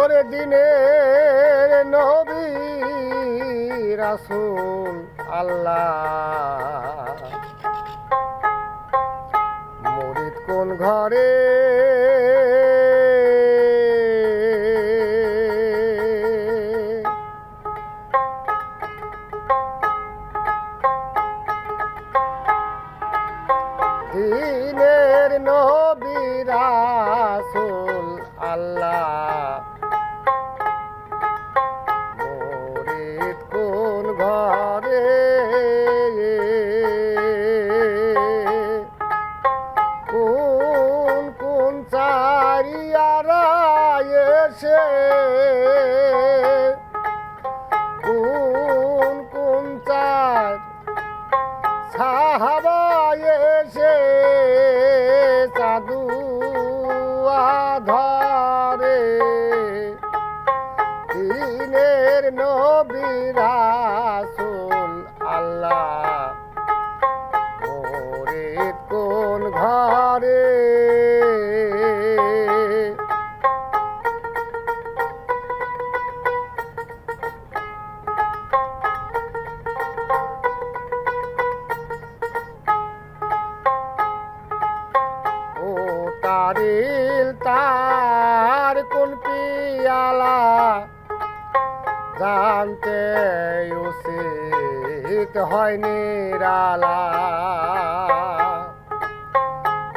ওরে দিনে নবী রাসুল আল্লাহ। মরিত কোন ঘরে চারিয়ারা এসে জানতে উচিত হয় নিরালা।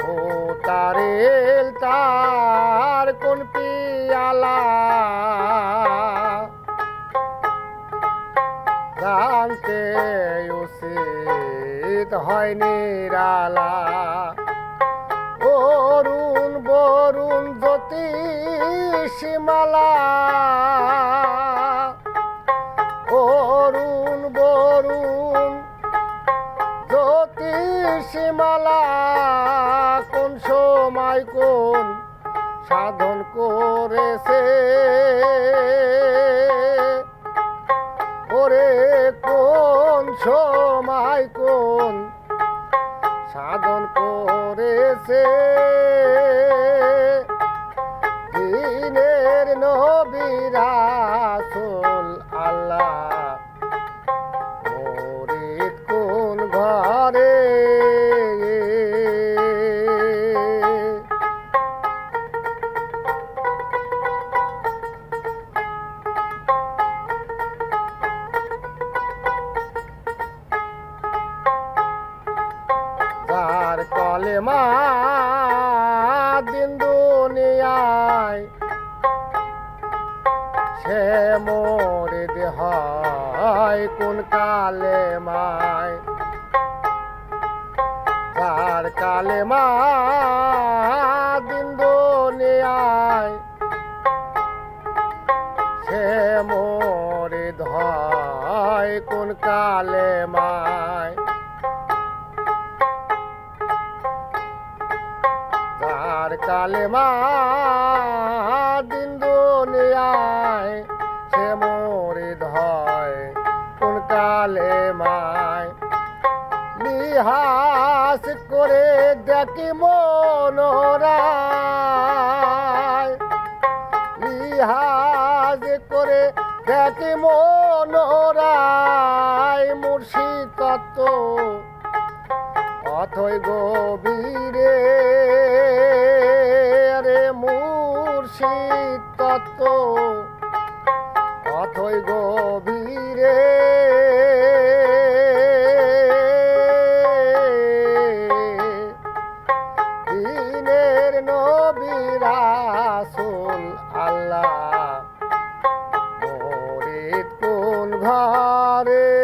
ও তারিল, তার কোন পিয়ালা? জানতে উচিত হয় নিরালা। অরুণ বরুণ জ্যোতিষমালা জ্যোতিষমালা কোন সময় কোন সাধন করেছে? ওরে কোন সময় কোন সাধন করেছে? দিনের নবীরাসুল কলেমা দিন দুনিয়ায় সে মোরে দেহায় কোন কালে মায়? যার কালেমা দিন দুনিয়ায় সে মোরে ধয় কোন কালে মায়? কালেমা দিন দুনিয়ায় সে কোন করে দেখি মনোরায় লিহাজ করে দেখি মনোরায় তত্ত্ব গভীরে মুর্শিদ তত্ত্ব অথই গভীরে। দিনের নবীরাসুল আল্লাহ মরিদ কোন ঘরে?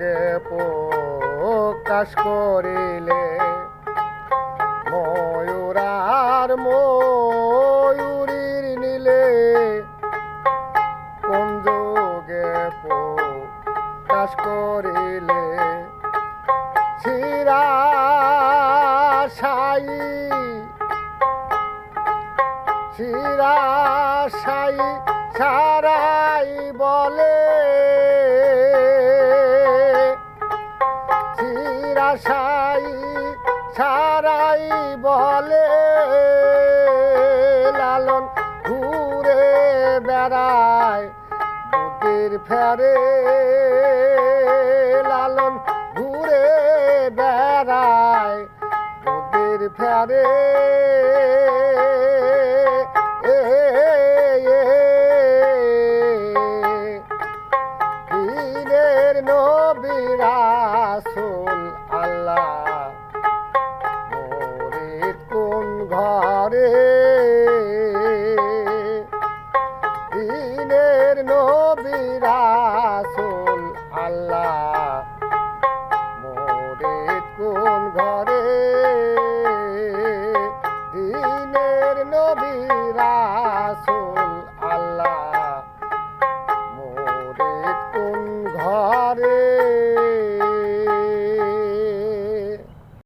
যোগে প্রকাশ করিলে ময়ূরার ময়ূরীর নীলে কোন যোগে প্রকাশ করিলে? শিরা সাই শিরা সাই সারাই বলে সাই সারাই বলে লালন ঘুরে বেড়ায় বুদ্ধির ফেরে লালন ঘুরে বেড়ায় বুদ্ধির ফেরে। এ, দিনের মোরে কোন ঘরে? দিনের নবিরাসুল